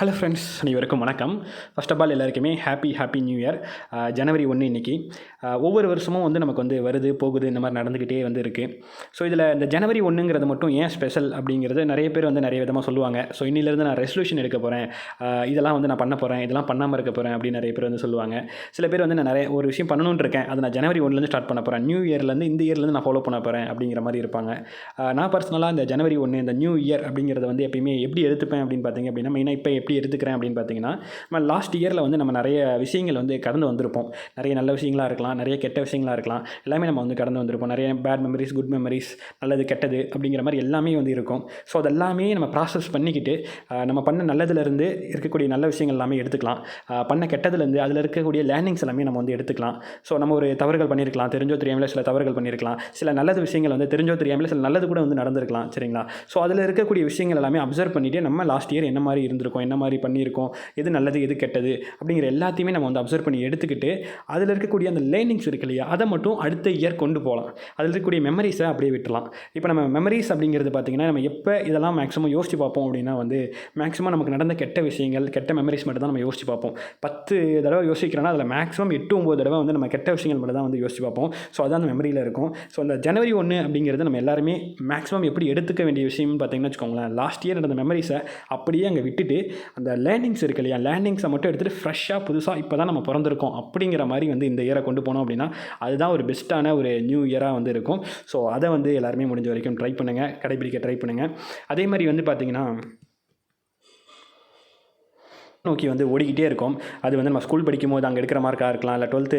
Hello friends அனைவருக்கும் வணக்கம். First of all எல்லாருக்குமே ஹாப்பி ஹாப்பி நியூ இயர் ஜனவரி ஒன்று இன்றைக்கி ஒவ்வொரு வருஷமும் வந்து நமக்கு வந்து வருது போகுது இந்த மாதிரி நடந்துக்கிட்டே வந்து இருக்குது ஸோ இதில் இந்த ஜனவரி ஒன்றுங்கிறது மட்டும் ஏன் ஸ்பெஷல் அப்படிங்கிறது நிறைய பேர் வந்து நிறைய விதமாக சொல்லுவாங்க. ஸோ இன்னிலேருந்து நான் ரெசல்யூஷன் எடுக்க போகிறேன் இதெல்லாம் வந்து நான் பண்ண போகிறேன் இதெல்லாம் பண்ணாமல் இருக்க போகிறேன் அப்படின்னு நிறைய பேர் வந்து சொல்லுவாங்க. சில பேர் வந்து நான் நிறைய ஒரு விஷயம் பண்ணணும்னு இருக்கேன். அதை நான் ஜனவரி ஒன்றுலேருந்து ஸ்டார்ட் பண்ண போகிறேன் நியூ இயர்லேருந்து இந்த இயர்லேருந்து நான் ஃபாலோ பண்ண போகிறேன் அப்படிங்கிற மாதிரி இருப்பாங்க. நான் பர்சனலாக இந்த ஜனவரி ஒன்று இந்த நியூ இயர் அப்படிங்கிறத வந்து எப்பயுமே எப்படி எடுத்துப்பேன் அப்படின்னு பார்த்தீங்க அப்படின்னா மெயினாக இப்போ எப்படி எடுத்துக்கிறேன் அப்படின்னு பார்த்தீங்கன்னா நம்ம லாஸ்ட் இயரில் வந்து நம்ம நிறைய விஷயங்கள் வந்து கடந்து வந்திருப்போம். நிறைய நல்ல விஷயங்களாக இருக்கலாம் நிறைய கெட்ட விஷயங்களாக இருக்கலாம். எல்லாமே நம்ம வந்து கடந்து வந்திருப்போம். நிறைய பேட் மெமரிஸ் குட் மெமரிஸ் நல்லது கெட்டது அப்படிங்கிற மாதிரி எல்லாமே வந்து இருக்கும். ஸோ அதெல்லாமே நம்ம ப்ராசஸ் பண்ணிக்கிட்டு நம்ம பண்ண நல்லதுலேருந்து இருக்கக்கூடிய நல்ல விஷயங்கள் எல்லாமே எடுத்துக்கலாம். பண்ண கெட்டதுலேருந்து அதில் இருக்கக்கூடிய லேர்னிங்ஸ் எல்லாமே நம்ம வந்து எடுத்துக்கலாம். ஸோ நம்ம ஒரு தவறுகள் பண்ணியிருக்கலாம் தெரிஞ்சோ தெரியாமல் சில தவறுகள் பண்ணியிருக்கலாம். சில நல்லது விஷயங்கள் வந்து தெரிஞ்சோ தெரியாமல சில நல்லது கூட வந்து நடந்திருக்கலாம் சரிங்களா? ஸோ அதில் இருக்கக்கூடிய விஷயங்கள் எல்லாமே அப்சர்வ் பண்ணிவிட்டு நம்ம லாஸ்ட் இயர் என்ன மாதிரி இருந்திருக்கோம் என்ன மாதிரி பண்ணியிருக்கோம் எது நல்லது எது கெட்டது அப்படிங்கிற எல்லாத்தையுமே நம்ம வந்து அப்சர்வ் பண்ணி எடுத்துக்கிட்டு அதில் இருக்கக்கூடிய அந்த லேர்னிங்ஸ் இருக்கு இல்லையா அதை மட்டும் அடுத்த இயர் கொண்டு போகலாம். அதில் இருக்கக்கூடிய மெமரிஸை அப்படியே விட்டுலாம் இப்போ நம்ம மெமரிஸ் அப்படிங்கிறது பார்த்திங்கன்னா நம்ம எப்போ இதெல்லாம் மேக்ஸிமம் யோசிச்சு பார்ப்போம் அப்படின்னா வந்து மேக்ஸிமம் நமக்கு நடந்த கெட்ட விஷயங்கள் கெட்ட மெமரிஸ் மட்டும் தான் நம்ம யோசிச்சு பார்ப்போம். பத்து தடவை யோசிக்கிறோன்னா அதில் மேக்ஸிமம் எட்டு ஒம்பது தடவை வந்து நம்ம கெட்ட விஷயங்கள் மட்டும் தான் வந்து யோசிச்சு பார்ப்போம். ஸோ அதான் அந்த மெமரியில் இருக்கும். ஸோ அந்த ஜனவரி ஒன்று அப்படிங்கிறது நம்ம எல்லாருமே மேக்ஸிமம் எப்படி எடுத்துக்க வேண்டிய விஷயம்னு பார்த்தீங்கன்னா வச்சுக்கோங்களேன் லாஸ்ட் இயர் நடந்த மெமரிஸை அப்படியே அங்கே விட்டுட்டு அந்த லேர்னிங்ஸ் இருக்கு இல்லையா? லேர்னிங்ஸை மட்டும் எடுத்துகிட்டு ஃப்ரெஷ்ஷாக புதுசாக இப்போ தான் நம்ம பிறந்திருக்கோம் அப்படிங்கிற மாதிரி வந்து இந்த இயரை கொண்டு போனோம் அப்படின்னா அதுதான் ஒரு பெஸ்ட்டான ஒரு நியூ இயராக வந்து இருக்கும். ஸோ அதை வந்து எல்லாருமே முடிஞ்ச வரைக்கும் ட்ரை பண்ணுங்கள் கடைபிடிக்க ட்ரை பண்ணுங்கள் அதே மாதிரி வந்து பார்த்திங்கன்னா நோக்கி வந்து ஓடிக்கிட்டே இருக்கும். அது வந்து நம்ம ஸ்கூல் படிக்கும்போது அங்கே எடுக்கிற மார்க்காக இருக்கலாம். இல்லை டுவெல்த்து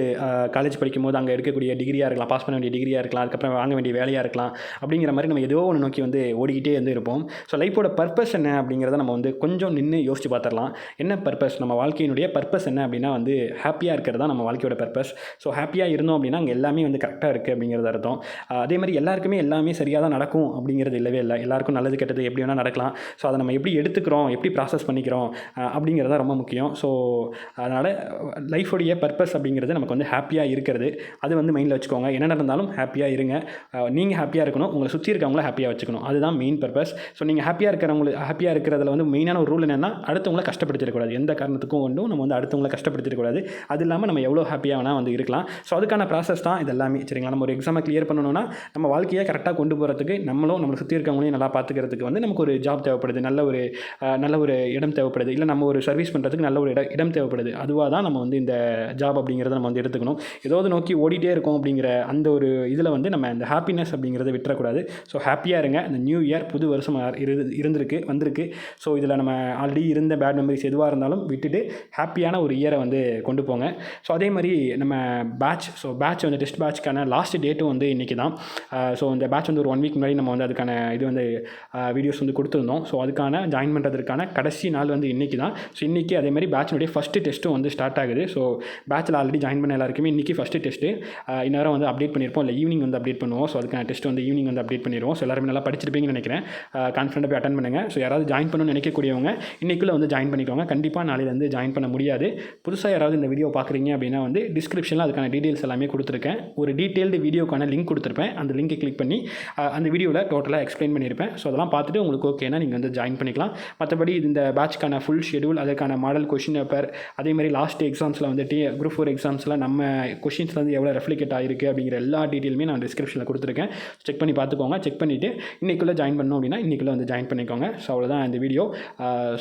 காலேஜ் படிக்கும்போது அங்கே எடுக்கக்கூடிய டிகிரியாக இருக்கலாம். பாஸ் பண்ண வேண்டிய டிகிரியாக இருக்கலாம். அதுக்கப்புறம் வாங்க வேண்டிய வேலையாக இருக்கலாம். அப்படிங்கிற மாதிரி நம்ம ஏதோ ஒன்று நோக்கி வந்து ஓடிக்கிட்டே வந்து இருப்போம். ஸோ லைஃபோட பர்பஸ் என்ன அப்படிங்கிறத நம்ம வந்து கொஞ்சம் நின்று யோசிச்சு பார்த்துடலாம் என்ன பர்பஸ் நம்ம வாழ்க்கையினுடைய பர்பஸ் என்ன அப்படின்னா வந்து ஹாப்பியாக இருக்கிறது தான் நம்ம வாழ்க்கையோட பர்பஸ் ஸோ ஹாப்பியாக இருந்தோம் அப்படின்னா அங்கே எல்லாமே வந்து கரெக்டாக இருக்குது அப்படிங்கிறது அர்த்தம். அதே மாதிரி எல்லாருக்குமே எல்லாமே சரியாக தான் நடக்கும் அப்படிங்கிறது இல்லவே இல்லை. எல்லாருக்கும் நல்லது கெட்டது எப்படி வேணால் நடக்கலாம். ஸோ அதை நம்ம எப்படி எடுத்துக்கிறோம்? எப்படி ப்ராசஸ் பண்ணிக்கிறோம்? அப்படிங்கிறத அப்படிங்கிறது தான் ரொம்ப முக்கியம். ஸோ அதனால் லைஃபுடைய பர்பஸ் அப்படிங்கிறது நமக்கு வந்து ஹாப்பியாக இருக்கிறது. அது வந்து மைண்டில் வச்சுக்கோங்க. என்ன நடந்தாலும் ஹாப்பியாக இருங்க. நீங்கள் ஹாப்பியாக இருக்கணும். உங்களை சுற்றி இருக்கவங்கள ஹாப்பியாக வச்சுக்கணும். அதுதான் மெயின் பர்பஸ் ஸோ நீங்கள் ஹாப்பியாக இருக்கிறவங்களுக்கு ஹாப்பியாக இருக்கிறதுல வந்து மெயினான ஒரு ரூல் என்னென்னா அடுத்தவங்களை கஷ்டப்படுத்திடக்கூடாது எந்த காரணத்துக்கும் கொண்டும் நம்ம வந்து அடுத்தவங்களை கஷ்டப்படுத்திடக்கூடாது அது இல்லாமல் நம்ம எவ்வளோ ஹாப்பியாக வேணால் வந்து இருக்கலாம். ஸோ அதுக்கான ப்ராசஸ் தான் இது எல்லாமே சரிங்களா? நம்ம ஒரு எக்ஸாமை கிளியர் பண்ணணும்னா நம்ம வாழ்க்கையை கரெக்டாக கொண்டு போகிறதுக்கு நம்மளும் நம்மளை சுற்றி இருக்கவங்களையும் நல்லா பார்த்துக்கிறதுக்கு வந்து நமக்கு ஒரு ஜாப் தேவைப்படுது. நல்ல ஒரு நல்ல ஒரு இடம் தேவைப்படுது. இல்லை நம்ம ஒரு சர்வீஸ் பண்ணுறதுக்கு நல்ல ஒரு இடம் இடம் தேவைப்படுது. அதுவாக தான் நம்ம வந்து இந்த ஜாப் அப்படிங்கிறத நம்ம வந்து எடுத்துக்கணும். ஏதாவது நோக்கி ஓடிட்டே இருக்கோம் அப்படிங்கிற அந்த ஒரு இதில் வந்து நம்ம இந்த ஹாப்பினஸ் அப்படிங்கிறத விட்டுறக்கூடாது. ஸோ ஹாப்பியாக இருங்க. இந்த நியூ இயர் புது வருஷம் இரு இருந்திருக்கு வந்திருக்கு. ஸோ இதில் நம்ம ஆல்ரெடி இருந்த பேட் மெமரிஸ் எதுவாக இருந்தாலும் விட்டுட்டு ஹாப்பியான ஒரு இயரை வந்து கொண்டு போங்க. ஸோ அதே மாதிரி நம்ம பேட்ச் ஸோ பேட்ச் வந்து டெஸ்ட் பேட்ச்க்கான லாஸ்ட் டேட்டும் வந்து இன்றைக்கி தான். ஸோ இந்த பேட்ச் வந்து ஒரு ஒன் வீக் முன்னாடி நம்ம வந்து அதுக்கான இது வந்து வீடியோஸ் வந்து கொடுத்துருந்தோம். ஸோ அதுக்கான ஜாயின் பண்ணுறதுக்கான கடைசி நாள் வந்து இன்றைக்கி தான். ஸோ இன்றைக்கி அதே மாதிரி பேட்சினுடைய ஃபஸ்ட்டு டெஸ்ட்டும் வந்து ஸ்டார்ட் ஆகுது. ஸோ பேட்சில் ஆல்ரெடி ஜாயின் பண்ண எல்லாருக்குமே இன்றைக்கி ஃபஸ்ட்டு டெஸ்ட்டு இந்நேரம் வந்து அப்டேட் பண்ணியிருப்போம் இல்லை ஈவினிங் வந்து அப்டேட் பண்ணுவோம். ஸோ அதுக்கான டெஸ்ட் வந்து ஈவினிங் வந்து அப்டேட் பண்ணிடுவோம் ஸோ எல்லாருமே நல்லா படிச்சிருப்பீங்கன்னு நினைக்கிறேன். கான்ஃபிடண்ட்டாக போய் அட்டன் பண்ணுங்கள் ஸோ யாராவது ஜாயின் பண்ணணும்னு நினைக்கக்கூடியவங்க இன்றைக்குள்ளே வந்து ஜாயின் பண்ணிக்கோங்க. கண்டிப்பாக நாளையிலேருந்து ஜாயின் பண்ண முடியாது. புதுசாக யாராவது இந்த வீடியோ பார்க்குறீங்க அப்படின்னா வந்து டிஸ்கிரிப்ஷனில் அதுக்கான டீட்டெயில்ஸ் எல்லாமே கொடுத்துருக்கேன். ஒரு டீட்டெயில்டு வீடியோக்கான லிங்க் கொடுத்துருப்பேன். அந்த லிங்கை கிளிக் பண்ணி அந்த வீடியோவில் டோட்டலாக எக்ஸ்பிளைன் பண்ணியிருப்பேன் ஸோ அதெல்லாம் பார்த்துட்டு உங்களுக்கு ஓகேனா நீங்கள் வந்து ஜாயின் பண்ணிக்கலாம். மற்றபடி இந்த பேட்ச்க்கான ஃபுல் ஷெடியூல் அதுக்கான மாடல் கொஷின் பேப்பர் அதே மாதிரி லாஸ்ட் எக்ஸாம்ஸில் வந்து டி குரூப் ஃபோர் எக்ஸாம்ஸில் நம்ம கொஷின்ஸ் வந்து எவ்வளோ ரெஃப்ளிகேட் ஆகிருக்கு அப்படிங்கிற எல்லா டீட்டெயிலுமே நான் டிஸ்கிரிப்ஷனில் கொடுத்துருக்கேன். செக் பண்ணி பார்த்துக்கோங்க. செக் பண்ணிவிட்டு இன்றைக்குள்ளே ஜாயின் பண்ணோம் அப்படின்னா இன்றைக்குள்ளே வந்து ஜாயின் பண்ணிக்கோங்க. ஸோ அவ்வளோதான் இந்த வீடியோ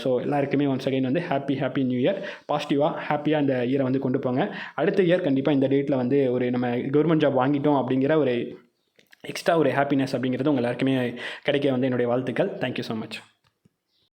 ஸோ எல்லாருக்குமே ஒன்ஸ் அகைன் வந்து ஹாப்பி ஹாப்பி நியூ இயர் பாசிட்டிவாக ஹாப்பியாக இந்த இயரை வந்து கொண்டு போங்க. அடுத்த இயர் கண்டிப்பாக இந்த டேட்டில் வந்து ஒரு நம்ம கவர்மெண்ட் ஜாப் வாங்கிட்டோம் அப்படிங்கிற ஒரு எக்ஸ்ட்ரா ஒரு ஹாப்பினஸ் அப்படிங்கிறது உங்கள் எல்லாருக்குமே கிடைக்க வந்து என்னுடைய வாழ்த்துக்கள். Thank you so much